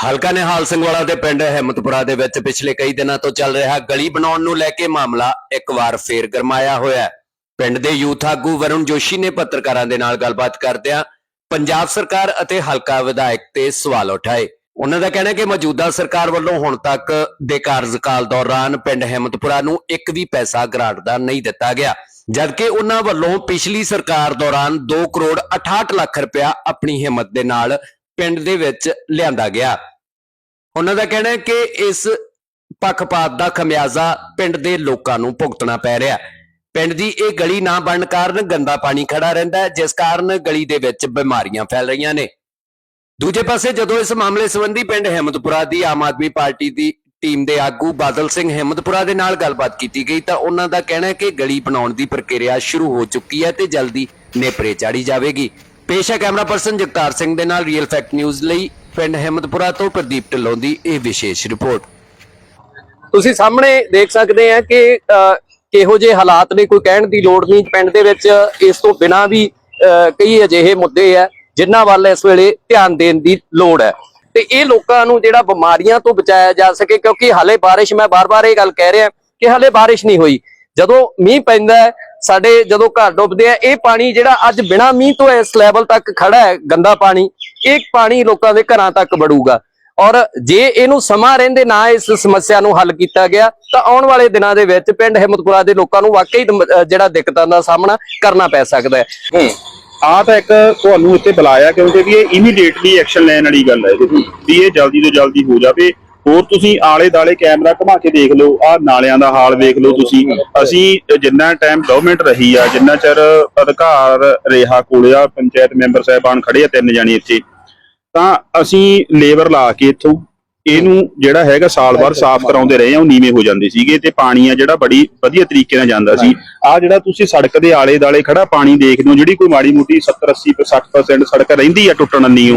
ਹਲਕਾ ਨਿਹਾਲ ਸਿੰਘ ਵਾਲਾ ਦੇ ਪਿੰਡ ਹਿੰਮਤਪੁਰਾ ਦੇ ਵਿੱਚ ਪਿਛਲੇ ਕਈ ਦਿਨਾਂ ਤੋਂ ਚੱਲ ਰਿਹਾ ਗਲੀ ਬਣਾਉਣ ਨੂੰ ਲੈ ਕੇ ਮਾਮਲਾ ਇੱਕ ਵਾਰ ਫੇਰ ਗਰਮਾਇਆ ਹੋਇਆ ਹੈ। ਪਿੰਡ ਦੇ ਯੂਥ ਆਗੂ ਵਰੁਣ ਜੋਸ਼ੀ ਨੇ ਪੱਤਰਕਾਰਾਂ ਦੇ ਨਾਲ ਗੱਲਬਾਤ ਕਰਦਿਆਂ ਪੰਜਾਬ ਸਰਕਾਰ ਅਤੇ ਹਲਕਾ ਵਿਧਾਇਕ ਤੇ ਸਵਾਲ ਉਠਾਏ। ਉਹਨਾਂ ਦਾ ਕਹਿਣਾ ਹੈ ਕਿ ਮੌਜੂਦਾ ਸਰਕਾਰ ਵੱਲੋਂ ਹੁਣ ਤੱਕ ਦੇ ਕਾਰਜਕਾਲ ਦੌਰਾਨ ਪਿੰਡ ਹਿੰਮਤਪੁਰਾ ਨੂੰ ਇੱਕ ਵੀ ਪੈਸਾ ਗ੍ਰਾਂਟ ਦਾ ਨਹੀਂ ਦਿੱਤਾ ਗਿਆ, ਜਦਕਿ ਉਹਨਾਂ ਵੱਲੋਂ ਪਿਛਲੀ ਸਰਕਾਰ ਦੌਰਾਨ 2 ਕਰੋੜ 68 ਲੱਖ ਰੁਪਇਆ ਆਪਣੀ ਹਿੰਮਤ ਦੇ ਨਾਲ ਪਿੰਡ ਦੇ ਵਿੱਚ ਲਿਆਂਦਾ ਗਿਆ। ਉਹਨਾਂ ਦਾ ਕਹਿਣਾ ਹੈ ਕਿ ਇਸ ਪੱਖਪਾਤ ਦਾ ਖਮਿਆਜ਼ਾ ਪਿੰਡ ਦੇ ਲੋਕਾਂ ਨੂੰ ਭੁਗਤਣਾ ਪੈ ਰਿਹਾ ਹੈ। ਪਿੰਡ ਦੀ ਇਹ ਗਲੀ ਨਾ ਬਣਨ ਕਾਰਨ ਗੰਦਾ ਪਾਣੀ ਖੜਾ ਰਹਿੰਦਾ ਹੈ, ਜਿਸ ਕਾਰਨ ਗਲੀ ਦੇ ਵਿੱਚ ਬਿਮਾਰੀਆਂ ਫੈਲ ਰਹੀਆਂ ਨੇ। ਦੂਜੇ ਪਾਸੇ ਜਦੋਂ ਇਸ ਮਾਮਲੇ ਸੰਬੰਧੀ ਪਿੰਡ ਹਿੰਮਤਪੁਰਾ ਦੀ ਆਮ ਆਦਮੀ ਪਾਰਟੀ ਦੀ ਟੀਮ ਦੇ ਆਗੂ ਬਾਦਲ ਸਿੰਘ ਹਿੰਮਤਪੁਰਾ ਦੇ ਨਾਲ ਗੱਲਬਾਤ ਕੀਤੀ ਗਈ ਤਾਂ ਉਹਨਾਂ ਦਾ ਕਹਿਣਾ ਹੈ ਕਿ ਗਲੀ ਬਣਾਉਣ ਦੀ ਪ੍ਰਕਿਰਿਆ ਸ਼ੁਰੂ ਹੋ ਚੁੱਕੀ ਹੈ ਤੇ ਜਲਦੀ ਨੇਪਰੇ ਚਾੜੀ ਜਾਵੇਗੀ। ਪੇਸ਼ ਹੈ ਕੈਮਰਾ ਪਰਸਨ ਜਗਤਾਰ ਸਿੰਘ ਦੇ ਨਾਲ ਰੀਅਲ ਫੈਕਟ ਨਿਊਜ਼ ਲਈ ਪਿੰਡ ਹਿੰਮਤਪੁਰਾ ਤੋਂ ਪ੍ਰਦੀਪ ਢਿੱਲੋਂ ਦੀ ਇਹ ਵਿਸ਼ੇਸ਼ ਰਿਪੋਰਟ। ਤੁਸੀਂ ਸਾਹਮਣੇ ਦੇਖ ਸਕਦੇ ਆ ਕਿ ਕਿਹੋ ਜਿਹੇ ਹਾਲਾਤ ਨੇ, ਕੋਈ ਕਹਿਣ ਦੀ ਲੋੜ ਨਹੀਂ। ਪਿੰਡ ਦੇ ਵਿੱਚ ਇਸ ਤੋਂ ਬਿਨਾਂ ਵੀ ਕਈ ਅਜਿਹੇ ਮੁੱਦੇ ਆ, ਜਿਨ੍ਹਾਂ ਵੱਲ ਇਸ ਵੇਲੇ ਧਿਆਨ ਦੇਣ ਦੀ ਲੋੜ ਹੈ। ਤੇ ਇਹ ਲੋਕਾਂ ਨੂੰ ਜਿਹੜਾ ਬਿਮਾਰੀਆਂ ਤੋਂ ਬਚਾਇਆ ਜਾ ਸਕੇ, ਕਿਉਂਕਿ ਹਾਲੇ ਬਾਰਿਸ਼, ਮੈਂ ਬਾਰ-ਬਾਰ ਇਹ ਗੱਲ ਕਹਿ ਰਿਹਾ ਕਿ ਹਾਲੇ ਬਾਰਿਸ਼ ਨਹੀਂ ਹੋਈ। ਜਦੋਂ ਮੀਂਹ ਪੈਂਦਾ ਸਾਡੇ ਜਦੋਂ ਘਰ ਡੁੱਬਦੇ ਆ, ਇਹ ਪਾਣੀ ਜਿਹੜਾ ਅੱਜ ਬਿਨਾ ਮੀਂਹ ਤੋਂ ਇਸ ਲੈਵਲ ਤੱਕ ਖੜਾ ਹੈ, ਗੰਦਾ ਪਾਣੀ ਇਹ ਪਾਣੀ ਲੋਕਾਂ ਦੇ ਘਰਾਂ ਤੱਕ ਵੜੂਗਾ। ਔਰ ਜੇ ਇਹਨੂੰ ਸਮਾਂ ਰਹਿੰਦੇ ਨਾ ਇਸ ਸਮੱਸਿਆ ਨੂੰ ਹੱਲ ਕੀਤਾ ਗਿਆ, ਤਾਂ ਆਉਣ ਵਾਲੇ ਦਿਨਾਂ ਦੇ ਵਿੱਚ ਪਿੰਡ ਹਿੰਮਤਪੁਰਾ ਦੇ ਲੋਕਾਂ ਨੂੰ ਵਾਕਈ ਜਿਹੜਾ ਦਿੱਕਤਾਂ ਦਾ ਸਾਹਮਣਾ ਕਰਨਾ ਪੈ ਸਕਦਾ ਹੈ। ਆ ਤਾਂ ਇੱਕ ਤੁਹਾਨੂੰ ਇੱਥੇ ਬੁਲਾਇਆ ਕਿਉਂਕਿ ਵੀ ਇਹ ਇਮੀਡੀਏਟਲੀ ਐਕਸ਼ਨ ਲੈਣ ਵਾਲੀ ਗੱਲ ਹੈ। ਵੀ ਇਹ ਜਲਦੀ ਤੋਂ ਜਲਦੀ ਹੋ ਜਾਵੇ। ਹੋਰ ਤੁਸੀਂ ਆਲੇ ਦਾਲੇ ਕੈਮਰਾ ਘੁਮਾ ਕੇ ਦੇਖ ਲਓ ਆ ਨਾਲਿਆਂ ਦਾ ਹਾਲ ਵੇਖ ਲਓ ਤੁਸੀਂ। ਅਸੀਂ ਜਿੰਨਾ ਟਾਈਮ ਗਵਰਨਮੈਂਟ ਰਹੀ ਆ, ਜਿੰਨਾ ਚਿਰ ਅਧਿਕਾਰ ਰਿਹਾ ਕੋਲੇ ਆ ਪੰਚਾਇਤ ਮੈਂਬਰ ਸਾਹਿਬਾਨ ਖੜੇ ਆ ਤਿੰਨ ਜਾਣੇ ਇੱਥੇ, ਤਾਂ ਅਸੀਂ ਲੇਬਰ ਲਾ ਕੇ ਇੱਥੋਂ ਇਹਨੂੰ ਜਿਹੜਾ ਹੈਗਾ ਸਾਲ ਬਾਅਦ ਸਾਫ਼ ਕਰਾਉਂਦੇ ਰਹੇ ਆ ਉਹ ਨੀਵੇਂ ਹੋ ਜਾਂਦੇ ਸੀਗੇ ਤੇ ਪਾਣੀ ਆ ਜਿਹੜਾ ਬੜੀ ਵਧੀਆ ਤਰੀਕੇ ਨਾਲ ਜਾਂਦਾ ਸੀ ਆ ਜਿਹੜਾ ਤੁਸੀਂ ਸੜਕ ਦੇ ਆਲੇ ਦਾਲੇ ਖੜਾ ਪਾਣੀ ਦੇਖਦੇ ਹੋ ਜਿਹੜੀ ਕੋਈ ਮਾੜੀ ਮੋਟੀ 70 80 60% ਸੜਕ ਰਹਿੰਦੀ ਆ ਟੁੱਟਣ ਨਹੀਂ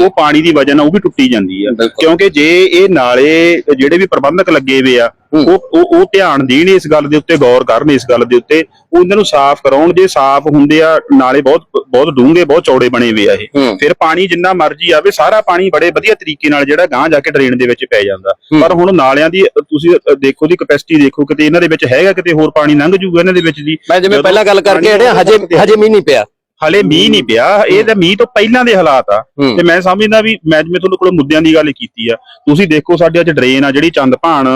ਉਹ ਪਾਣੀ ਦੀ ਵਜ੍ਹਾ ਨਾਲ ਉਹ ਵੀ ਟੁੱਟੀ ਜਾਂਦੀ ਆ। ਕਿਉਂਕਿ ਜੇ ਇਹ ਨਾਲੇ ਜਿਹੜੇ ਵੀ ਪ੍ਰਬੰਧਕ ਲੱਗੇ ਹੋਏ ਆ। ਉਹ ਉਹ ਧਿਆਨ ਦੇਣ ਇਸ ਗੱਲ ਦੇ ਉੱਤੇ ਗੌਰ ਕਰਨ ਇਸ ਗੱਲ ਦੇ ਉੱਤੇ। ਉਹ ਇਹਨਾਂ ਨੂੰ ਸਾਫ਼ ਕਰਾਉਣ ਜੇ ਸਾਫ਼ ਹੁੰਦੇ ਆ ਨਾਲੇ ਬਹੁਤ ਬਹੁਤ ਡੂੰਘੇ ਬਹੁਤ ਚੌੜੇ ਬਣੇ ਹੋਏ ਆ ਇਹ। ਫਿਰ ਪਾਣੀ ਜਿੰਨਾ ਮਰਜ਼ੀ ਆਵੇ ਸਾਰਾ ਪਾਣੀ ਬੜੇ ਵਧੀਆ ਤਰੀਕੇ ਨਾਲ ਜਿਹੜਾ ਗਾਂਹ ਜਾ ਕੇ ਡਰੇਨ ਦੇ ਵਿੱਚ ਪੈ ਜਾਂਦਾ। ਪਰ ਹੁਣ ਨਾਲਿਆਂ ਦੀ ਤੁਸੀਂ ਦੇਖੋ ਦੀ ਕਪੈਸਿਟੀ ਦੇਖੋ ਕਿਤੇ ਇਹਨਾਂ ਦੇ ਵਿੱਚ ਹੈਗਾ ਕਿਤੇ ਹੋਰ ਪਾਣੀ ਲੰਘ ਜੂਗਾ ਇਹਨਾਂ ਦੇ ਵਿੱਚ ਦੀ ਮੈਂ ਜਿਵੇਂ ਪਹਿਲਾਂ ਗੱਲ ਕਰਕੇ ਹਟਿਆ ਹਜੇ ਹਜੇ ਮੀਂਹ ਨਹੀਂ ਪਿਆ। ਹਲੇ ਮੀਂਹ ਨਹੀਂ ਪਿਆ ਇਹ ਤਾਂ ਮੀਂਹ ਤੋਂ ਪਹਿਲਾਂ ਦੇ ਹਾਲਾਤ ਆ। ਤੇ ਮੈਂ ਸਮਝਦਾ ਵੀ ਮੈਂ ਜਿਵੇਂ ਤੁਹਾਨੂੰ ਕੋਲ ਮੁੱਦਿਆਂ ਦੀ ਗੱਲ ਕੀਤੀ ਆ ਤੁਸੀਂ ਦੇਖੋ ਸਾਡੇ ਅੱਜ ਡਰੇਨ ਆ ਜਿਹੜੀ ਚੰਦ ਭਾਣ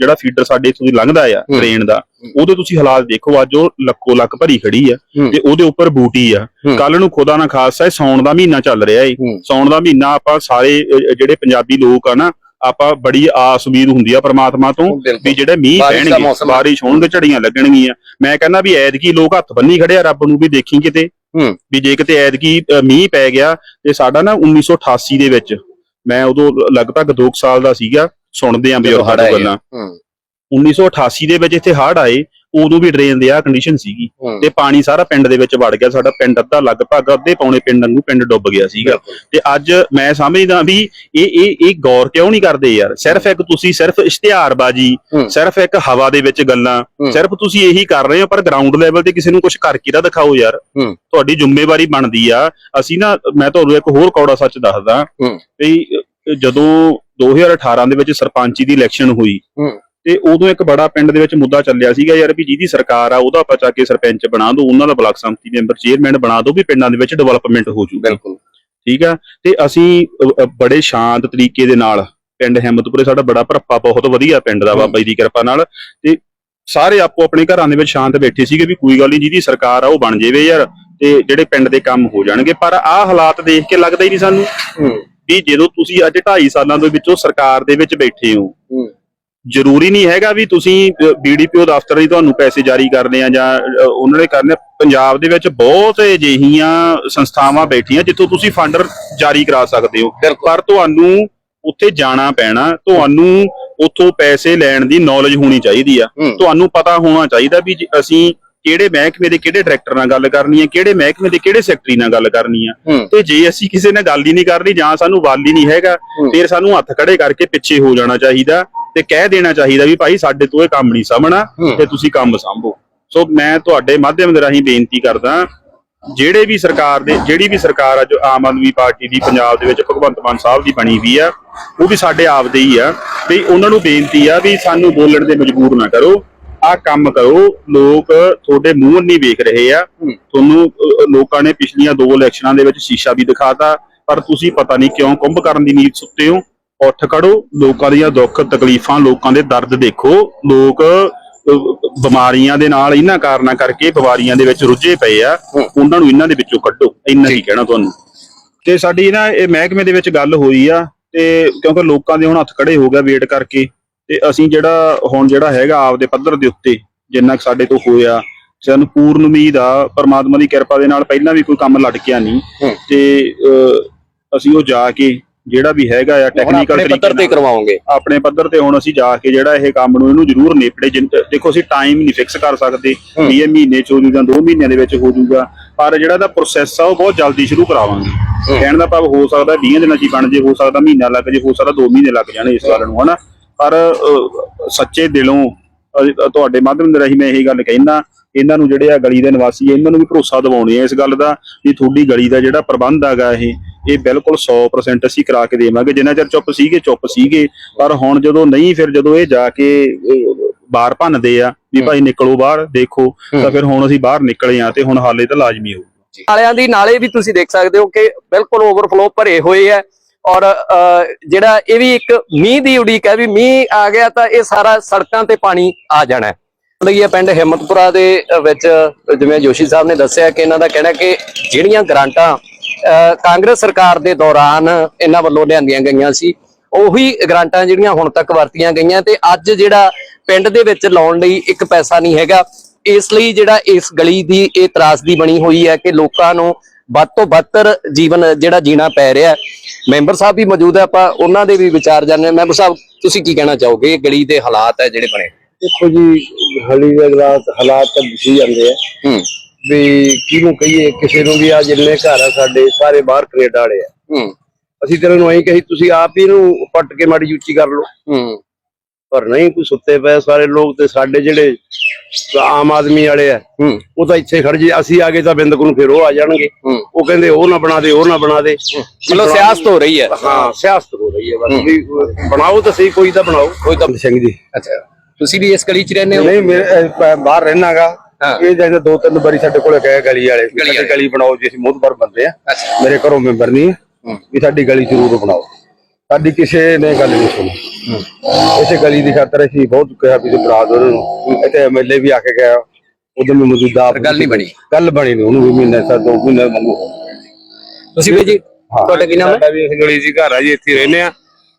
ਜਿਹੜਾ ਫੀਡਰ ਸਾਡੇ ਇੱਥੋਂ ਦੀ ਲੰਘਦਾ ਆ। ਡਰੇਨ ਦਾ ਉਹਦੇ ਤੁਸੀਂ ਹਾਲਾਤ ਦੇਖੋ ਅੱਜ ਉਹ ਲੱਕੋ ਲੱਕ ਭਰੀ ਖੜੀ ਆ। ਤੇ ਉਹਦੇ ਉੱਪਰ ਬੂਟੀ ਆ। ਕੱਲ ਨੂੰ ਖੁਦਾ ਨਾ ਖਾਲਸਾ ਇਹ ਸੌਣ ਦਾ ਮਹੀਨਾ ਚੱਲ ਰਿਹਾ ਏ। ਸੌਣ ਦਾ ਮਹੀਨਾ ਆਪਾਂ ਸਾਰੇ ਜਿਹੜੇ ਪੰਜਾਬੀ ਲੋਕ ਆ ਨਾ ਆਪਾਂ ਬੜੀ ਆਸ ਉਮੀਦ ਹੁੰਦੀ ਆ ਪ੍ਰਮਾਤਮਾ ਤੋਂ। ਵੀ ਜਿਹੜੇ ਮੀਂਹ ਪੈਣਗੇ। ਬਾਰਿਸ਼ ਹੋਣਗੇ ਝੜੀਆਂ ਲੱਗਣਗੀਆਂ ਮੈਂ ਕਹਿੰਦਾ ਵੀ ਐਤਕੀ ਲੋਕ ਹੱਥ ਬੰਨੀ ਖੜੇ ਆ ਰੱਬ ਨੂੰ ਵੀ ਦੇਖੀ ਕਿਤੇ। ਵੀ ਜੇ ਕਿਤੇ ਐਤਕੀ ਮੀਂਹ ਪੈ ਗਿਆ ਤੇ ਸਾਡਾ ਨਾ 1988 ਦੇ ਵਿੱਚ ਮੈਂ ਉਦੋਂ ਲਗਭਗ 2 ਸਾਲ ਦਾ ਸੀਗਾ ਸੁਣਦੇ ਆਂ ਬਜ਼ੁਰਗਾਂ ਤੋਂ ਗੱਲਾਂ। ਹੂੰ। 1988 ਦੇ ਵਿੱਚ ਇੱਥੇ ਹੜ੍ਹ ਆਏ ਉਦੋਂ ਵੀ ਡਰੇਨ ਦੀ ਆ ਕੰਡੀਸ਼ਨ ਸੀਗੀ। ਤੇ ਪਾਣੀ ਸਾਰਾ ਪਿੰਡ ਦੇ ਵਿੱਚ ਵੜ ਗਿਆ ਸਾਡਾ ਪਿੰਡ ਅੱਧਾ ਲਗਭਗ ਅੱਧੇ ਪੌਣੇ ਪਿੰਡ ਨੂੰ ਪਿੰਡ ਡੁੱਬ ਗਿਆ ਸੀਗਾ ਤੇ ਅੱਜ ਮੈਂ ਸਮਝਦਾ ਵੀ ਇਹ ਇਹ ਇਹ ਗੌਰ ਕਿਉਂ ਨਹੀਂ ਕਰਦੇ ਯਾਰ ਸਿਰਫ ਇੱਕ ਤੁਸੀਂ ਸਿਰਫ ਇਸ਼ਤਿਹਾਰਬਾਜ਼ੀ। ਸਿਰਫ ਇੱਕ ਹਵਾ ਦੇ ਵਿੱਚ ਗੱਲਾਂ। ਸਿਰਫ ਤੁਸੀਂ ਇਹੀ ਕਰ ਰਹੇ ਹੋ ਪਰ ਗਰਾਊਂਡ ਲੈਵਲ ਤੇ ਕਿਸੇ ਨੂੰ ਕੁਝ ਕਰਕੇ ਤਾਂ ਦਿਖਾਓ ਯਾਰ। ਤੁਹਾਡੀ ਜ਼ਿੰਮੇਵਾਰੀ ਬਣਦੀ ਆ ਅਸੀਂ ਨਾ ਮੈਂ ਤੁਹਾਨੂੰ ਇੱਕ ਹੋਰ ਕੌੜਾ ਸੱਚ ਦੱਸਦਾ। ਵੀ ਜਦੋਂ 2018 ਦੇ ਵਿੱਚ ਸਰਪੰਚੀ ਦੀ ਇਲੈਕਸ਼ਨ ਹੋਈ। ਤੇ ਉਦੋਂ ਇੱਕ ਬੜਾ ਪਿੰਡ ਦੇ ਵਿੱਚ ਮੁੱਦਾ ਚੱਲਿਆ ਸੀਗਾ ਯਾਰ ਵੀ ਜਿਹਦੀ ਸਰਕਾਰ ਆ ਉਹਦਾ ਆਪਾਂ ਚੱਕ ਕੇ ਸਰਪੰਚ ਬਣਾ ਦਿਓ ਉਹਨਾਂ ਦਾ ਬਲਾਕ ਸੰਮਤੀ ਮੈਂਬਰ ਚੇਅਰਮੈਨ ਬਣਾ ਦਿਓ ਵੀ ਪਿੰਡਾਂ ਦੇ ਵਿੱਚ ਡਿਵੈਲਪਮੈਂਟ ਹੋ ਜੂਗੀ। ਬਿਲਕੁਲ। ਠੀਕ ਆ? ਤੇ ਅਸੀਂ ਬੜੇ ਸ਼ਾਂਤ ਤਰੀਕੇ ਦੇ ਨਾਲ ਪਿੰਡ ਹਿੰਮਤਪੁਰੇ ਸਾਡਾ ਬੜਾ ਭਰਪਾ ਬਹੁਤ ਵਧੀਆ ਪਿੰਡ ਦਾ। ਬਾਬਾ ਜੀ ਦੀ ਕਿਰਪਾ ਨਾਲ। ਤੇ ਸਾਰੇ ਆਪੋ ਆਪਣੇ ਘਰਾਂ ਦੇ ਵਿੱਚ ਸ਼ਾਂਤ ਬੈਠੇ ਸੀਗੇ ਵੀ ਕੋਈ ਗੱਲ ਨਹੀਂ ਜਿਹਦੀ ਸਰਕਾਰ ਆ ਉਹ ਬਣ ਜਾਵੇ ਯਾਰ ਤੇ ਜਿਹੜੇ ਪਿੰਡ ਦੇ ਕੰਮ ਹੋ ਜਾਣਗੇ। ਪਰ ਆਹ ਹਾਲਾਤ ਦੇਖ ਕੇ ਲੱਗਦਾ ਹੀ ਨਹੀਂ ਸਾਨੂੰ ਵੀ ਜਦੋਂ ਤੁਸੀਂ ਅੱਜ 2.5 ਸਾਲਾਂ ਦੇ ਵਿੱਚੋਂ ਸਰਕਾਰ ਦੇ ਵਿੱਚ ਬੈਠੇ ਹੂੰ। ਜ਼ਰੂਰੀ ਨਹੀਂ ਹੈਗਾ ਵੀ ਤੁਸੀਂ ਬੀਡੀਪੀਓ ਦਫ਼ਤਰ ਦੀ ਤੁਹਾਨੂੰ ਪੈਸੇ ਜਾਰੀ ਕਰਨੇ ਆ ਜਾਂ ਉਹਨਾਂ ਨੇ ਕਰਨੇ। ਪੰਜਾਬ ਦੇ ਵਿੱਚ ਬਹੁਤ ਅਜਿਹੀਆਂ ਸੰਸਥਾਵਾਂ ਬੈਠੀਆਂ ਜਿੱਥੋਂ ਤੁਸੀਂ ਫੰਡ ਜਾਰੀ ਕਰਾ ਸਕਦੇ ਹੋ ਪਰ ਤੁਹਾਨੂੰ ਉੱਥੇ ਜਾਣਾ ਪੈਣਾ ਤੁਹਾਨੂੰ ਉੱਥੋਂ ਪੈਸੇ ਲੈਣ ਦੀ ਨੌਲੇਜ ਹੋਣੀ ਚਾਹੀਦੀ ਆ ਹੂੰ। ਤੁਹਾਨੂੰ ਪਤਾ ਹੋਣਾ ਚਾਹੀਦਾ ਵੀ ਅਸੀਂ ਕਿਹੜੇ ਮਹਿਕਮੇ ਦੇ ਕਿਹੜੇ ਡਾਇਰੈਕਟਰ ਨਾਲ ਗੱਲ ਕਰਨੀ ਹੈ ਕਿਹੜੇ ਮਹਿਕਮੇ ਦੇ ਕਿਹੜੇ ਸੈਕਟਰੀ ਨਾਲ ਗੱਲ ਕਰਨੀ ਆ ਹੂੰ ਤੇ ਜੇ ਅਸੀਂ ਕਿਸੇ ਨਾਲ ਗੱਲ ਹੀ ਨਹੀਂ ਕਰਨੀ ਜਾਂ ਸਾਨੂੰ ਵੱਲ ਹੀ ਨਹੀਂ ਹੈਗਾ ਹੂੰ। ਫਿਰ ਸਾਨੂੰ ਹੱਥ ਖੜੇ ਕਰਕੇ ਪਿੱਛੇ ਹੋ ਜਾਣਾ ਚਾਹੀਦਾ ਤੇ ਕਹਿ ਦੇਣਾ ਚਾਹੀਦਾ ਵੀ ਭਾਈ ਸਾਡੇ ਤੋਂ ਇਹ ਕੰਮ ਨਹੀਂ ਸਾਂਭਣਾ। ਤੇ ਤੁਸੀਂ ਕੰਮ ਸੰਭੋ। ਸੋ ਮੈਂ ਤੁਹਾਡੇ ਮਾਧਿਅਮ ਦੇ ਰਾਹੀਂ ਬੇਨਤੀ ਕਰਦਾ ਜਿਹੜੇ ਵੀ ਸਰਕਾਰ ਦੇ ਜਿਹੜੀ ਵੀ ਸਰਕਾਰ ਆ ਜੋ ਆਮ ਆਦਮੀ ਪਾਰਟੀ ਦੀ ਪੰਜਾਬ ਦੇ ਵਿੱਚ ਭਗਵੰਤ ਮਾਨ ਸਾਹਿਬ ਦੀ ਬਣੀ ਵੀ ਆ ਉਹ ਵੀ ਸਾਡੇ ਆਪਦੇ ਹੀ ਆ। ਵੀ ਉਹਨਾਂ ਨੂੰ ਬੇਨਤੀ ਆ ਵੀ ਸਾਨੂੰ ਬੋਲਣ ਦੇ ਮਜਬੂਰ ਨਾ ਕਰੋ ਆਹ ਕੰਮ ਕਰੋ ਲੋਕ ਤੁਹਾਡੇ ਮੂੰਹ ਨਹੀਂ ਵੇਖ ਰਹੇ ਆ। ਤੁਹਾਨੂੰ ਲੋਕਾਂ ਨੇ ਪਿਛਲੀਆਂ ਦੋ ਇਲੈਕਸ਼ਨਾਂ ਦੇ ਵਿੱਚ ਸ਼ੀਸ਼ਾ ਵੀ ਦਿਖਾਤਾ ਪਰ ਤੁਸੀਂ ਪਤਾ ਨਹੀਂ ਕਿਉਂ ਕੁੰਭ ਕਰਨ ਦੀ ਨੀਤ ਸੁੱਤੇ ਹੋ। ਉੱਠ ਖੜੋ ਲੋਕਾਂ ਦੀਆਂ ਦੁੱਖ ਤਕਲੀਫਾਂ ਲੋਕਾਂ ਦੇ ਦਰਦ ਦੇਖੋ। ਲੋਕ ਬਿਮਾਰੀਆਂ ਦੇ ਨਾਲ ਇਹਨਾਂ ਕਾਰਨਾਂ ਕਰਕੇ ਬਿਮਾਰੀਆਂ ਦੇ ਵਿੱਚ ਰੁੱਝੇ ਪਏ ਆ। ਉਹਨਾਂ ਨੂੰ ਇਹਨਾਂ ਦੇ ਵਿੱਚੋਂ ਕੱਢੋ। ਇੰਨਾ ਹੀ ਕਹਿਣਾ ਤੁਹਾਨੂੰ? ਤੇ ਸਾਡੀ ਨਾ ਇਹ ਮਹਿਕਮੇ ਦੇ ਵਿੱਚ ਗੱਲ ਹੋਈ ਆ ਤੇ ਕਿਉਂਕਿ ਲੋਕਾਂ ਦੇ ਹੁਣ ਹੱਥ ਖੜੇ ਹੋ ਗਿਆ ਵੇਟ ਕਰਕੇ ਤੇ ਅਸੀਂ ਜਿਹੜਾ ਹੁਣ ਜਿਹੜਾ ਹੈਗਾ ਆਪਦੇ ਪੱਧਰ ਦੇ ਉੱਤੇ ਜਿੰਨਾ ਕੁ ਸਾਡੇ ਤੋਂ ਹੋਇਆ ਸਾਨੂੰ ਪੂਰਨ ਉਮੀਦ ਆ ਪਰਮਾਤਮਾ ਦੀ ਕਿਰਪਾ ਦੇ ਨਾਲ ਪਹਿਲਾਂ ਵੀ ਕੋਈ ਕੰਮ ਲਟਕਿਆ ਨਹੀਂ। ਤੇ ਅਸੀਂ ਉਹ ਜਾ ਕੇ ਜਿਹੜਾ ਵੀ ਹੈਗਾ ਆ ਟੈਕਨੀਕਲ ਆਪਣੇ ਪੱਧਰ ਤੇ ਕਰਵਾਓਗੇ ਆਪਣੇ ਪੱਧਰ ਤੇ ਹੁਣ ਅਸੀਂ ਜਾ ਕੇ ਜਿਹੜਾ ਇਹ ਕੰਮ ਨੂੰ ਇਹਨੂੰ ਜ਼ਰੂਰ ਨੇਪੜੇ ਦੇਖੋ ਅਸੀਂ ਟਾਈਮ ਨਹੀਂ ਫਿਕਸ ਕਰ ਸਕਦੇ। ਵੀ ਇਹ ਮਹੀਨੇ ਚ ਹੋ ਜੂਗਾ 2 ਮਹੀਨਿਆਂ ਦੇ ਵਿੱਚ ਹੋ ਜੂਗਾ ਪਰ ਜਿਹੜਾ ਦਾ ਪ੍ਰੋਸੈਸ ਆ ਉਹ ਬਹੁਤ ਜਲਦੀ ਸ਼ੁਰੂ ਕਰਾਵਾਂਗੇ। ਕਹਿਣ ਦਾ ਭਾਵ ਹੋ ਸਕਦਾ 20 ਦਿਨਾਂ ਚ ਬਣ ਜੇ ਹੋ ਸਕਦਾ ਮਹੀਨਾ ਲੱਗ ਜੇ ਹੋ ਸਕਦਾ 2 ਮਹੀਨੇ ਲੱਗ ਜਾਣ ਇਸ ਗੱਲ ਨੂੰ ਹਨਾ? ਪਰ ਸੱਚੇ ਦਿਲੋਂ ਤੁਹਾਡੇ ਮਾਧਿਅਮ ਦੇ ਰਾਹੀਂ ਮੈਂ ਇਹੀ ਗੱਲ ਕਹਿਣਾ ਇਹਨਾਂ ਨੂੰ ਜਿਹੜੇ ਆ ਗਲੀ ਦੇ ਨਿਵਾਸੀ ਇਹਨਾਂ ਨੂੰ ਵੀ ਭਰੋਸਾ ਦਿਵਾਉਣੀ ਹੈ ਇਸ ਗੱਲ ਦਾ ਵੀ ਤੁਹਾਡੀ ਗਲੀ ਦਾ ਜਿਹੜਾ ਪ੍ਰਬੰਧ ਹੈਗਾ ਇਹ ਇਹ ਬਿਲਕੁਲ 100% ਅਸੀਂ ਕਰਾ ਕੇ ਦੇਵਾਂਗੇ। ਜਿੰਨਾ ਚਿਰ ਚੁੱਪ ਸੀਗੇ ਚੁੱਪ ਸੀਗੇ। ਪਰ ਹੁਣ ਜਦੋਂ ਨਹੀਂ ਫਿਰ ਜਦੋਂ ਇਹ ਜਾ ਕੇ ਬਾਹਰ ਭੰਨਦੇ ਆ ਵੀ ਭਾਈ ਨਿਕਲੋ ਬਾਹਰ ਦੇਖੋ ਤਾਂ ਫਿਰ ਹੁਣ ਅਸੀਂ ਬਾਹਰ ਨਿਕਲੇ ਆ ਤੇ ਹੁਣ ਹਾਲੇ ਤਾਂ ਲਾਜ਼ਮੀ ਹੋਊ। ਨਾਲਿਆਂ ਦੀ ਨਾਲੇ ਵੀ ਤੁਸੀਂ ਦੇਖ ਸਕਦੇ ਹੋ ਕਿ ਬਿਲਕੁਲ ਓਵਰਫਲੋ ਭਰੇ ਹੋਏ ਹੈ ਔਰ ਜਿਹੜਾ ਇਹ ਵੀ ਇੱਕ ਮੀਂਹ ਦੀ ਉਡੀਕ ਹੈ ਵੀ ਮੀਂਹ ਆ ਗਿਆ ਤਾਂ ਇਹ ਸਾਰਾ ਸੜਕਾਂ ਤੇ ਪਾਣੀ ਆ ਜਾਣਾ ਲਈ ਇਹ ਪਿੰਡ ਹਿੰਮਤਪੁਰਾ ਦੇ ਵਿੱਚ ਜਿਵੇਂ ਜੋਸ਼ੀ ਸਾਹਿਬ ਨੇ ਦੱਸਿਆ ਕਿ ਇਹਨਾਂ ਦਾ ਕਹਿਣਾ ਕਿ ਜਿਹੜੀਆਂ ਗ੍ਰਾਂਟਾਂ ਕਾਂਗਰਸ ਸਰਕਾਰ ਦੇ ਦੌਰਾਨ ਇਹਨਾਂ ਵੱਲੋਂ ਲਿਆਂਦੀਆਂ ਗਈਆਂ ਸੀ। ਉਹੀ ਗ੍ਰਾਂਟਾਂ ਜਿਹੜੀਆਂ ਹੁਣ ਤੱਕ ਵਰਤੀਆਂ ਗਈਆਂ ਤੇ ਅੱਜ ਜਿਹੜਾ ਪਿੰਡ ਦੇ ਵਿੱਚ ਲਾਉਣ ਲਈ ਇੱਕ ਪੈਸਾ ਨਹੀਂ ਹੈਗਾ ਇਸ ਲਈ ਜਿਹੜਾ ਇਸ ਗਲੀ ਦੀ ਇਹ ਤਰਾਸਦੀ ਬਣੀ ਹੋਈ ਹੈ ਕਿ ਲੋਕਾਂ ਨੂੰ ਵੱਧ ਤੋਂ ਬੱਤਰ ਜੀਵਨ ਜਿਹੜਾ ਜੀਣਾ ਪੈ ਰਿਹਾ। ਮੈਂਬਰ ਸਾਹਿਬ ਵੀ ਮੌਜੂਦ ਹੈ ਆਪਾਂ ਉਹਨਾਂ ਦੇ ਵੀ ਵਿਚਾਰ ਜਾਣਨੇ ਮੈਂਬਰ ਸਾਹਿਬ ਤੁਸੀਂ ਕੀ ਕਹਿਣਾ ਚਾਹੋਗੇ? ਇਹ ਗਲੀ ਦੇ ਹਾਲਾਤ ਹੈ ਜਿਹੜੇ ਬਣੇ। ਦੇਖੋ ਜੀ ਹਲੀ ਦੇ ਹਾਲਾਤ ਹਾਲਾਤ ਤਾਂ ਦਿਸੀ ਜਾਂਦੇ ਆ। ਵੀ ਕਿਹਨੂੰ ਕਹੀਏ ਕਿਸੇ ਨੂੰ ਵੀ ਆ ਜਿੰਨੇ ਘਰ ਆ ਸਾਡੇ ਸਾਰੇ ਬਾਹਰ ਕੈਨੇਡਾ ਵਾਲੇ ਆ। ਹੂੰ। ਅਸੀਂ ਤੇਰੇ ਨੂੰ ਐਂ ਕਹੀ ਤੁਸੀਂ ਆਪ ਹੀ ਇਹਨੂੰ ਪੱਟ ਕੇ ਮਾੜੀ ਉੱਚੀ ਕਰ ਲਓ। ਹੂੰ। ਪਰ ਨਹੀਂ ਕੋਈ ਸੁੱਤੇ ਪਏ ਸਾਰੇ ਲੋਕ ਤੇ ਸਾਡੇ ਜਿਹੜੇ ਆਮ ਆਦਮੀ ਵਾਲੇ ਆ ਹੂੰ। ਉਹ ਤਾਂ ਇੱਥੇ ਖੜ ਜੇ ਅਸੀਂ ਆ ਗਏ ਤਾਂ ਬਿੰਦਕ ਨੂੰ ਫਿਰ ਉਹ ਆ ਜਾਣਗੇ। ਉਹ ਕਹਿੰਦੇ ਉਹ ਨਾ ਬਣਾ ਦੇ ਉਹ ਨਾ ਬਣਾ ਦੇ। ਮਤਲਬ ਸਿਆਸਤ ਹੋ ਰਹੀ ਹੈ। ਹਾਂ ਸਿਆਸਤ ਹੋ ਰਹੀ ਹੈ ਬਸ ਵੀ ਬਣਾਓ ਤਾਂ ਸਹੀ ਕੋਈ ਤਾਂ ਬਣਾਓ। ਕੋਈ ਤਾਂ ਸਿੰਘ ਜੀ। ਅੱਛਾ। ਤੁਸੀਂ ਵੀ ਇਸ ਗਲੀ 'ਚ ਰਹਿੰਦੇ ਹੋ? ਨਹੀਂ ਮੈਂ ਬਾਹਰ ਰਹਿਣਾਗਾ ਹਾਂ। ਇਹ ਜਿਹੜੇ ਦੋ ਤਿੰਨ ਵਾਰੀ ਸਾਡੇ ਕੋਲੇ ਗਏ ਗਲੀ ਵਾਲੇ ਵੀ ਗਲੀ ਸਾਡੀ ਵਾਲੇ। ਗਲੀ ਬਣਾਓ ਜੇ ਅਸੀਂ ਮੋਦਬਰ ਬੰਦੇ ਆ ਅੱਛਾ। ਮੇਰੇ ਘਰੋਂ ਮੈਂਬਰ ਨਹੀਂ ਹੈ ਹੂੰ। ਵੀ ਸਾਡੀ ਗਲੀ ਜ਼ਰੂਰ ਬਣਾਓ। ਸਾਡੀ ਕਿਸੇ ਨੇ ਗੱਲ ਨਹੀਂ ਸੁਣੀ। ਇਸੇ ਗਲੀ ਦੀ ਖਾਤਰ ਅਸੀਂ ਬਹੁਤ ਕਿਹਾ ਵੀ ਤੁਸੀਂ ਬਣਾ ਦਿਓ ਉਹਨਾਂ ਨੂੰ। ਇੱਥੇ ਐਮਐਲਏ ਵੀ ਆ ਕੇ ਗਿਆ। ਉਦੋਂ ਵੀ ਮੌਜੂਦਾ ਆਪ ਗੱਲ ਨਹੀਂ ਬਣੀ। ਗੱਲ ਬਣੀ ਨਹੀਂ। ਉਹਨੂੰ ਵੀ ਮਹੀਨੇ ਸਾ ਦੋ ਮਹੀਨੇ ਮੰਗੂ ਤੁਸੀਂ ਵੀ ਜੀ ਤੁਹਾਡਾ ਕੀ ਨਾਮ ਹੈ? ਸਾਡਾ ਵੀ ਇਸ ਗਲੀ 'ਚ ਹੀ ਘਰ ਆ ਜੀ ਇੱਥੇ ਹੀ ਰਹਿੰਦੇ ਆ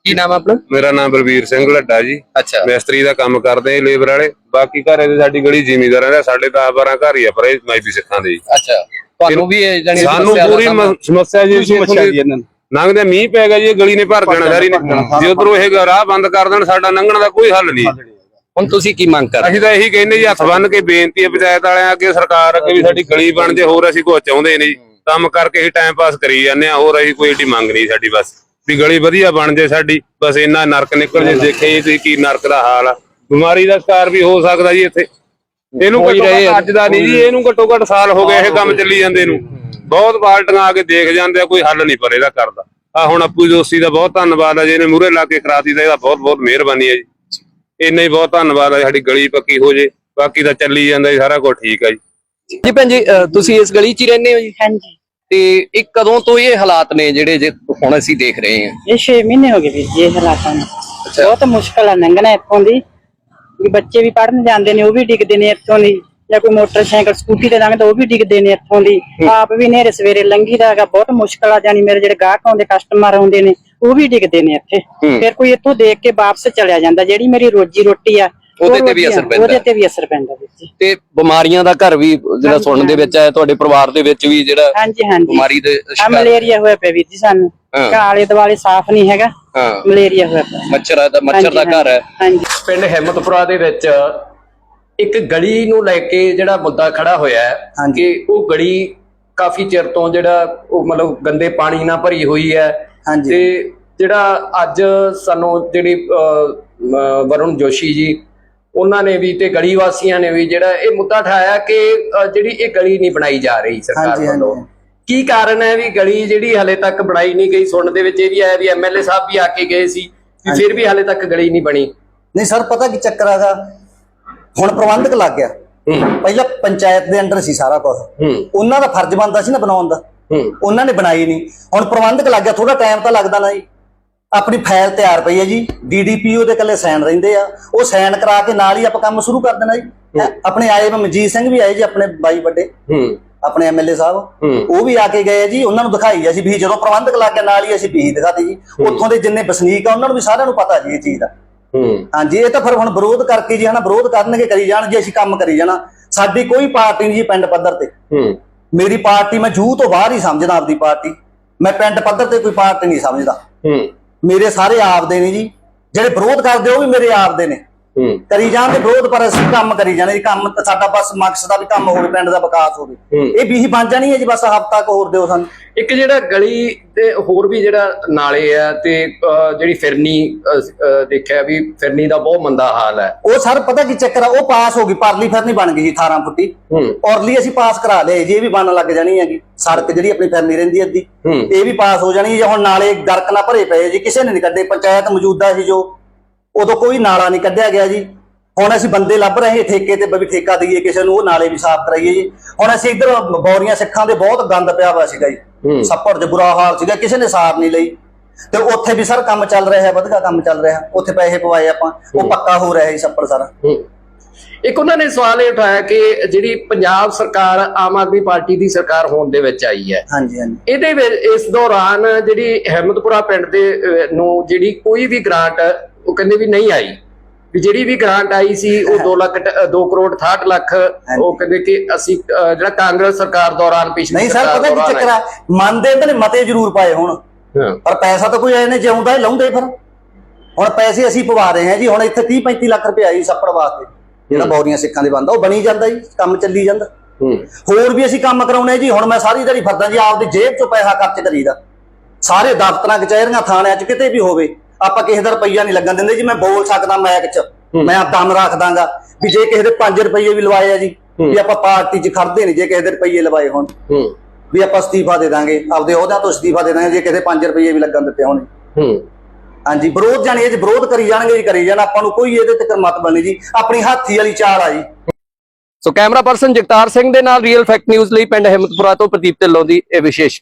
ਕੀ ਨਾਮ ਆਪਣਾ? ਮੇਰਾ ਨਾਮ ਬਲਬੀਰ ਸਿੰਘ ਲੱਡਾ ਜੀ। ਅੱਛਾ। ਮਿਸਤਰੀ ਦਾ ਕੰਮ ਕਰਦੇ ਆ ਲੇਬਰ ਵਾਲੇ। ਬਾਕੀ ਘਰੇ ਤੇ ਸਾਡੀ ਗਲੀ ਜ਼ਿਮੀਦਾਰਾਂ ਦੇ ਸਾਡੇ 10 12 ਘਰ ਹੀ ਆ ਪਰ ਇਹ ਮਾਈਪੀ ਸਿੱਖਾਂ ਦੇ ਜੀ। ਅੱਛਾ। ਤੁਹਾਨੂੰ ਵੀ ਇਹ ਜਾਨੀ ਸਾਨੂੰ ਪੂਰੀ ਮ- ਸਮੱਸਿਆ ਜੀ ਇੱਥੋਂ ਦੀ ਇਹਨਾਂ ਨੂੰ। ਲੰਘਦੇ ਮੀਂਹ ਪੈ ਗਿਆ ਜੀ ਇਹ ਗਲੀ ਨੇ ਭਰ ਜਾਣਾ ਸਾਰੀ ਨੇ। ਜੇ ਉਧਰੋਂ ਇਹ ਰਾਹ ਬੰਦ ਕਰ ਦੇਣ ਸਾਡਾ ਲੰਘਣ ਦਾ ਕੋਈ ਹੱਲ ਨਹੀਂ। ਹੁਣ ਤੁਸੀਂ ਕੀ ਮੰਗ ਕਰ ਅਸੀਂ ਤਾਂ ਇਹੀ ਕਹਿੰਦੇ ਜੀ ਹੱਥ ਬੰਨ ਕੇ ਬੇਨਤੀ ਹੈ ਪੰਚਾਇਤ ਵਾਲਿਆਂ ਅੱਗੇ ਸਰਕਾਰ ਅੱਗੇ ਵੀ ਸਾਡੀ ਗਲੀ ਬਣ ਜੇ ਹੋਰ ਅਸੀਂ ਕੁਝ ਚਾਹੁੰਦੇ ਨਹੀਂ। ਕੰਮ ਕਰਕੇ ਹੀ ਟਾਈਮ ਪਾਸ ਕਰੀ ਜਾਂਦੇ ਆ ਹੋਰ ਅਸੀਂ ਕੋਈ ਏਡੀ ਮੰਗ ਨਹੀਂ ਸਾਡੀ ਬਸ। ਵੀ ਗਲੀ ਵਧੀਆ ਬਣ ਜੇ ਸਾਡੀ ਬਸ ਇੰਨਾ ਨਰਕ ਨਿਕਲ ਜੇ ਦੇਖੇ ਜੀ ਤੁਸੀਂ ਕੀ ਨਰਕ ਦਾ ਹਾਲ ਆ। ਬਿਮਾਰੀ ਦਾ ਸ਼ਿਕਾਰ ਵੀ ਹੋ ਸਕਦਾ ਜੀ ਇੱਥੇ। ਇਹਨੂੰ ਘੱਟੋ ਆ। ਅੱਜ ਦਾ ਨਹੀਂ ਜੀ ਇਹਨੂੰ ਘੱਟੋ ਘੱਟ ਸਾਲ ਹੋ ਗਏ ਇਹ ਕੰਮ ਚੱਲੀ ਜਾਂਦੇ ਨੂੰ। ਬਹੁਤ ਬਾਲਟੀਆਂ ਆ ਕੇ ਦੇਖ ਜਾਂਦੇ ਆ ਕੋਈ ਹੱਲ ਨਹੀਂ ਪਰ ਇਹਦਾ ਕਰਦਾ। ਆ ਹੁਣ ਅੱਪੂ ਦੋਸਤੀ ਦਾ ਬਹੁਤ ਧੰਨਵਾਦ ਆ ਜਿਹਨੇ ਮੂਰੇ ਲਾ ਕੇ ਕਰਾਤੀ ਦਾ ਇਹਦਾ ਬਹੁਤ ਬਹੁਤ ਮਿਹਰਬਾਨੀ ਹੈ ਜੀ। ਇੰਨਾ ਹੀ ਬਹੁਤ ਧੰਨਵਾਦ ਆ ਸਾਡੀ ਗਲੀ ਪੱਕੀ ਹੋ ਜੇ ਬਾਕੀ ਤਾਂ ਚੱਲੀ ਜਾਂਦਾ ਜੀ ਸਾਰਾ ਕੁਝ ਠੀਕ ਆ ਜੀ। ਜੀ ਭੈਣ ਜੀ ਤੁਸੀਂ ਇਸ ਗਲੀ 'ਚ ਹੀ ਰਹਿੰਦੇ ਹੋ ਜੀ? ਹਾਂਜੀ। ਤੇ ਇਹ ਕਦੋਂ ਤੋਂ ਇਹ ਹਾਲਾਤ ਨੇ ਜਿਹੜੇ ਜੇ ਹੁਣ ਅਸੀਂ ਦੇਖ ਰਹੇ ਹਾਂ? ਇਹ 6 ਮਹੀਨੇ ਹੋ ਗਏ ਵੀਰ ਜੀ ਇਹ ਹਾਲਾਤਾਂ ਨੂੰ। ਬਹੁਤ ਮੁਸ਼ਕਲ ਆ ਲੰਘਣਾ ਇੱਥੋਂ ਦੀ। ਵੀ ਬੱਚੇ ਵੀ ਪੜਨ ਜਾਂਦੇ ਨੇ ਉਹ ਵੀ ਡਿੱਗਦੇ ਨੇ ਇੱਥੋਂ ਦੀ। ਜਾਂ ਕੋਈ ਮੋਟਰਸਾਈਕਲ ਸਕੂਟੀ ਤੇ ਲੰਘਦਾ ਉਹ ਵੀ ਡਿੱਗਦੇ ਨੇ ਇੱਥੋਂ ਦੀ। ਆਪ ਵੀ ਨੇਰੇ ਸਵੇਰੇ ਲੰਘੀਦਾ ਹੈਗਾ ਬਹੁਤ ਮੁਸ਼ਕਲ ਆ। ਜਾਨੀ ਮੇਰੇ ਜਿਹੜੇ ਗਾਹਕ ਆਉਂਦੇ ਕਸਟਮਰ ਆਉਂਦੇ ਨੇ ਉਹ ਵੀ ਡਿੱਗਦੇ ਨੇ ਇੱਥੇ। ਫਿਰ ਕੋਈ ਇੱਥੋਂ ਦੇਖ ਕੇ ਵਾਪਸ ਚਲਿਆ ਜਾਂਦਾ ਜਿਹੜੀ ਮੇਰੀ ਰੋਜੀ ਰੋਟੀ ਆ ਉਹਦੇ ਤੇ ਵੀ ਅਸਰ ਪੈਂਦਾ। ਉਹਦੇ ਤੇ ਵੀ ਅਸਰ ਪੈਂਦਾ ਵੀਰ ਜੀ। ਤੇ ਬਿਮਾਰੀਆਂ ਦਾ ਘਰ ਵੀ ਜਿਹੜਾ ਸੁਣਨ ਦੇ ਵਿੱਚ ਆਇਆ ਤੁਹਾਡੇ ਪਰਿਵਾਰ ਦੇ ਵਿੱਚ ਵੀ ਜਿਹੜਾ ਹਾਂਜੀ ਹਾਂਜੀ। ਬਿਮਾਰੀ ਦੇ ਸ਼ਿਕਾਰ ਮਲੇਰੀਆ ਹੋਇਆ ਪਿਆ ਵੀਰ ਜੀ ਸਾਨੂੰ। ਹਾਂ। ਕਾਲੇ ਦੁਆਲੇ ਸਾਫ਼ ਨਹੀਂ ਹੈਗਾ। ਹਾਂ। ਮਲੇਰੀਆ ਹੋਇਆ ਪਿਆ। ਮੱਛਰ ਦਾ ਮੱਛਰ ਦਾ ਘਰ ਹੈ। ਹਾਂਜੀ ਪਿੰਡ ਹਿੰਮਤਪੁਰਾ ਦੇ ਵਿੱਚ ਇੱਕ ਗਲੀ ਨੂੰ ਲੈ ਕੇ ਜਿਹੜਾ ਮੁੱਦਾ ਖੜਾ ਹੋਇਆ ਹੈ ਕਿ ਉਹ ਗਲੀ ਕਾਫੀ ਚਿਰ ਤੋਂ ਜਿਹੜਾ ਉਹ ਮਤਲਬ ਗੰਦੇ ਪਾਣੀ ਨਾਲ ਭਰੀ ਹੋਈ ਹੈ। ਤੇ ਜਿਹੜਾ ਅੱਜ ਸਾਨੂੰ ਜਿਹੜੀ ਵਰੁਣ ਜੋਸ਼ੀ ਜੀ ਉਹਨਾਂ ਨੇ ਵੀ ਤੇ ਗਲੀ ਵਾਸੀਆਂ ਨੇ ਵੀ ਜਿਹੜਾ ਇਹ ਮੁੱਦਾ ਠਾਇਆ ਕਿ ਜਿਹੜੀ ਇਹ ਗਲੀ ਨਹੀਂ ਬਣਾਈ ਜਾ ਰਹੀ ਸਰਕਾਰ ਵੱਲੋਂ। ਕੀ ਕਾਰਨ ਹੈ ਵੀ ਗਲੀ ਜਿਹੜੀ ਹਲੇ ਤੱਕ ਬਣਾਈ ਨਹੀਂ ਗਈ? ਸੁਣਨ ਦੇ ਵਿੱਚ ਇਹ ਵੀ ਆਇਆ ਵੀ ਐਮਐਲਏ ਸਾਹਿਬ ਵੀ ਆ ਕੇ ਗਏ ਸੀ ਵੀ ਫਿਰ ਵੀ ਹਲੇ ਤੱਕ ਗਲੀ ਨਹੀਂ ਬਣੀ। ਨਹੀਂ ਸਰ ਪਤਾ ਕੀ ਚੱਕਰ ਹੈਗਾ ਹੁਣ ਪ੍ਰਬੰਧਕ ਲੱਗ ਗਿਆ। ਪਹਿਲਾਂ ਪੰਚਾਇਤ ਦੇ ਅੰਡਰ ਸੀ ਸਾਰਾ ਕੁਝ ਉਹਨਾਂ ਦਾ ਫਰਜ਼ ਬਣਦਾ ਸੀ ਨਾ ਬਣਾਉਣ ਦਾ। ਉਹਨਾਂ ਨੇ ਬਣਾਈ ਨਹੀਂ। ਹੁਣ ਪ੍ਰਬੰਧਕ ਲੱਗ ਗਿਆ ਥੋੜਾ ਟਾਈਮ ਤਾਂ ਲੱਗਦਾ ਨਾ ਜੀ। ਆਪਣੀ ਫਾਈਲ ਤਿਆਰ ਪਈ ਹੈ ਜੀ ਡੀਡੀਪੀਓ ਦੇ ਇਕੱਲੇ ਸਾਈਨ ਰਹਿੰਦੇ ਆ। ਉਹ ਸਾਈਨ ਕਰਾ ਕੇ ਨਾਲ ਹੀ ਆਪਾਂ ਕੰਮ ਸ਼ੁਰੂ ਕਰ ਦੇਣਾ ਜੀ। ਹੈਂ, ਆਪਣੇ ਆਏ ਵਾ ਮਨਜੀਤ ਸਿੰਘ ਵੀ ਆਏ ਜੀ ਆਪਣੇ ਬਾਈ ਵੱਡੇ। ਹੂੰ। ਆਪਣੇ ਐਮਐਲਏ ਸਾਹਿਬ। ਉਹ ਵੀ ਆ ਕੇ ਗਏ ਜੀ ਉਹਨਾਂ ਨੂੰ ਦਿਖਾਈ ਅਸੀਂ ਵੀ ਜਦੋਂ ਪ੍ਰਬੰਧਕ ਲੱਗ ਗਿਆ ਨਾਲ ਹੀ ਅਸੀਂ ਵੀ ਦਿਖਾਤੀ ਜੀ। ਉੱਥੋਂ ਦੇ ਜਿੰਨੇ ਵਸਨੀਕ ਆ ਉਹਨਾਂ ਨੂੰ ਵੀ ਸਾਰਿਆਂ ਨੂੰ ਪਤਾ ਜੀ ਇਹ ਚੀਜ਼ ਦਾ। ਹੂੰ। ਹਾਂਜੀ ਇਹ ਤਾਂ ਫਿਰ ਹੁਣ ਵਿਰੋਧ ਕਰਕੇ ਜੀ ਹਨਾ ਵਿਰੋਧ ਕਰਨਗੇ ਕਰੀ ਜਾਣ ਜੀ ਅਸੀਂ ਕੰਮ ਕਰੀ ਜਾਣਾ। ਸਾਡੀ ਕੋਈ ਪਾਰਟੀ ਨਹੀਂ ਜੀ ਪਿੰਡ ਪੱਧਰ ਤੇ। ਹੂੰ। ਮੇਰੀ ਪਾਰਟੀ ਮੈਂ ਜੂਹ ਤੋਂ ਬਾਹਰ ਹੀ ਸਮਝਦਾ ਆਪਦੀ ਪਾਰਟੀ। ਮੈਂ ਪਿੰਡ ਪੱਧਰ ਤੇ ਕੋਈ ਪਾਰਟੀ ਨਹੀਂ ਸਮਝਦਾ। ਹੂੰ। ਮੇਰੇ ਸਾਰੇ ਆਪਦੇ ਨੇ ਜੀ। ਜਿਹੜੇ ਵਿਰੋਧ ਕਰਦੇ ਉਹ ਵੀ ਮੇਰੇ ਆਪਦੇ ਨੇ। ਕਰੀ ਜਾਣ ਦੇ ਵਿਰੋਧ ਪਰ ਅਸੀਂ ਕੰਮ ਕਰੀ ਜਾਣੇ ਕੰਮ ਤਾਂ ਸਾਡਾ ਬਸ ਮਕਸਦ ਆ ਵੀ ਕੰਮ ਹੋਵੇ ਪਿੰਡ ਦਾ ਵਿਕਾਸ ਹੋਵੇ। ਇਹ ਵੀ ਹੀ ਬਣ ਜਾਣੀ ਹੈ ਜੀ ਬਸ ਹਫ਼ਤਾ ਕੁ ਹੋਰ ਦਿਓ ਸਾਨੂੰ। ਇੱਕ ਜਿਹੜਾ ਗਲੀ ਤੇ ਹੋਰ ਵੀ ਜਿਹੜਾ ਨਾਲੇ ਆ ਤੇ ਜਿਹੜੀ ਫਿਰਨੀ ਦੇਖਿਆ ਵੀ ਫਿਰਨੀ ਦਾ ਬਹੁਤ ਮੰਦਾ ਹਾਲ ਹੈ। ਉਹ ਸਰ ਪਤਾ ਕੀ ਚੱਕਰ ਆ ਉਹ ਪਾਸ ਹੋ ਗਈ ਪਰਲੀ ਫਿਰਨੀ ਬਣ ਗਈ ਜੀ 18 ਫੁੱਟੀ। ਔਰਲੀ ਅਸੀਂ ਪਾਸ ਕਰਾ ਲਏ ਜੀ ਇਹ ਵੀ ਬਣਨ ਲੱਗ ਜਾਣੀ ਹੈਗੀ ਸੜਕ ਜਿਹੜੀ ਆਪਣੀ ਫਿਰਨੀ ਰਹਿੰਦੀ ਹੂੰ। ਇਹ ਵੀ ਪਾਸ ਹੋ ਜਾਣੀ ਜੇ ਹੁਣ ਨਾਲੇ ਗਰਕ ਨਾ ਭਰੇ ਪਏ ਜੀ ਕਿਸੇ ਨੇ ਨਹੀਂ ਕੱਢੇ ਪੰਚਾਇਤ ਮੌਜੂਦਾ ਸੀ ਜੋ ਉਦੋਂ ਕੋਈ ਨਾਲਾ ਨਹੀਂ ਕੱਢਿਆ ਗਿਆ ਜੀ। ਹੁਣ ਅਸੀਂ ਬੰਦੇ ਲੱਭ ਰਹੇ ਠੇਕੇ ਤੇ ਵੀ ਠੇਕਾ ਦਈਏ ਕਿਸੇ ਨੂੰ ਉਹ ਨਾਲੇ ਵੀ ਸਾਫ਼ ਕਰਾਈਏ ਜੀ। ਹੁਣ ਅਸੀਂ ਇੱਧਰ ਬੌਰੀਆਂ ਸਿੱਖਾਂ ਦੇ ਬਹੁਤ ਗੰਦ ਪਿਆ ਹੋਇਆ ਸੀਗਾ ਹੂੰ। ਜੀ ਸੱਪੜ ਦੇ ਬੁਰਾ ਹਾਲ ਸੀਗਾ ਕਿਸੇ ਨੇ ਸਾਰ ਨਹੀਂ ਲਈ। ਤੇ ਉੱਥੇ ਵੀ ਸਰ ਕੰਮ ਚੱਲ ਰਿਹਾ ਹੈ ਵਧੀਆ ਕੰਮ ਚੱਲ ਰਿਹਾ। ਉੱਥੇ ਪੈਸੇ ਪਵਾਏ ਆਪਾਂ ਉਹ ਪੱਕਾ ਹੋ ਰਿਹਾ ਜੀ ਸੱਪੜ ਸਾਰਾ। ਹੂੰ। ਇੱਕ ਉਹਨਾਂ ਨੇ ਸਵਾਲ ਇਹ ਉਠਾਇਆ ਕਿ ਜਿਹੜੀ ਪੰਜਾਬ ਸਰਕਾਰ ਆਮ ਆਦਮੀ ਪਾਰਟੀ ਦੀ ਸਰਕਾਰ ਹੋਣ ਦੇ ਵਿੱਚ ਆਈ ਹੈ। ਹਾਂਜੀ ਹਾਂਜੀ। ਇਹਦੇ ਵਿੱਚ ਇਸ ਦੌਰਾਨ ਜਿਹੜੀ ਅਹਿਮਦਪੁਰਾ ਪਿੰਡ ਦੇ ਨੂੰ ਜਿਹੜੀ ਕੋਈ ਵੀ ਗ੍ਰਾਂਟ ਉਹ ਕਹਿੰਦੇ ਵੀ ਨਹੀਂ ਆਈ। ਵੀ ਜਿਹੜੀ ਵੀ ਗ੍ਰਾਂਟ ਆਈ ਸੀ ਉਹ 2 ਲੱਖ 2 ਕਰੋੜ 68 ਲੱਖ ਉਹ ਕਹਿੰਦੇ ਕਿ ਅਸੀਂ ਜਿਹੜਾ ਕਾਂਗਰਸ ਸਰਕਾਰ ਦੌਰਾਨ ਪਿਛਲੀ ਨਹੀਂ ਸਰ ਪਤਾ ਕੀ ਚੱਕਰ ਆ? ਮੰਨਦੇ ਤਾਂ ਨੇ ਮਤੇ ਜ਼ਰੂਰ ਪਾਏ ਹੁਣ। ਪਰ ਪੈਸਾ ਤਾਂ ਕੋਈ ਐ ਨੇ ਜਿਉਂਦਾ ਲਾਉਂਦੇ ਫਿਰ। ਹੁਣ ਪੈਸੇ ਅਸੀਂ ਪਵਾ ਰਹੇ ਹਾਂ ਜੀ ਹੁਣ ਇੱਥੇ 30 35 ਲੱਖ ਰੁਪਏ ਆਈ ਸੱਪੜ ਵਾਸਤੇ। ਜਿਹੜਾ ਬੌਰੀਆਂ ਸਿੱਖਾਂ ਦੇ ਬੰਦਾ ਉਹ ਬਣੀ ਜਾਂਦਾ ਜੀ ਕੰਮ ਚੱਲੀ ਜਾਂਦਾ। ਹੋਰ ਵੀ ਅਸੀਂ ਕੰਮ ਕਰਾਉਣੇ ਜੀ ਹੁਣ ਮੈਂ ਸਾਰੀ ਦਿਹਾੜੀ ਫਿਰਦਾ ਜੀ ਆਪਦੀ ਜੇਬ ਚੋਂ ਪੈਸਾ ਖਰਚ ਕਰੀਦਾ। ਸਾਰੇ ਦਫ਼ਤਰਾਂ ਕਚਹਿਰੀਆਂ ਥਾਣਿਆਂ 'ਚ ਕਿਤੇ ਵੀ ਹੋਵੇ ਆਪਾਂ ਕਿਸੇ ਦਾ ਰੁਪਈਆ ਨਹੀਂ ਲੱਗਣ ਦਿੰਦੇ ਜੀ ਮੈਂ ਬੋਲ ਸਕਦਾ ਮੈਕ 'ਚ ਮੈਂ ਆ ਦਮ ਰੱਖ ਦਾਂਗਾ ਵੀ ਜੇ ਕਿਸੇ ਦੇ 5 ਰੁਪਈਏ ਵੀ ਲਵਾਏ ਆ ਜੀ ਵੀ ਆਪਾਂ ਪਾਰਟੀ 'ਚ ਖੜਦੇ ਨਹੀਂ ਜੇ ਕਿਸੇ ਦੇ ਰੁਪਈਏ ਲਵਾਏ ਹੋਣ। ਵੀ ਆਪਾਂ ਅਸਤੀਫਾ ਦੇ ਦਾਂਗੇ ਆਪਦੇ ਅਹੁਦਿਆਂ ਤੋਂ ਅਸਤੀਫਾ ਦੇ ਦਾਂਗੇ ਜੇ ਕਿਸੇ 5 ਰੁਪਏ ਵੀ ਲੱਗਣ ਦਿੱਤੇ ਹੋਣ। ਹਾਂਜੀ, ਵਿਰੋਧ ਜਾਣੀ ਇਹ 'ਚ ਵਿਰੋਧ ਕਰੀ ਜਾਣਗੇ ਜੀ, ਕਰੀ ਜਾਣ, ਆਪਾਂ ਨੂੰ ਕੋਈ ਇਹਦੇ ਤੇ ਮਤ ਬਣੀ ਜੀ, ਆਪਣੀ ਹਾਥੀ ਵਾਲੀ ਚਾਲ ਆ ਜੀ। So camera person Jagtar Singh ਦੇ ਨਾਲ ਰੀਅਲ ਫੈਕਟ ਨਿਊਜ਼ ਲਈ ਪਿੰਡ ਹਿੰਮਤਪੁਰਾ ਤੋਂ ਪ੍ਰਦੀਪ ਢਿੱਲੋਂ ਦੀ ਇਹ ਵਿਸ਼ੇਸ਼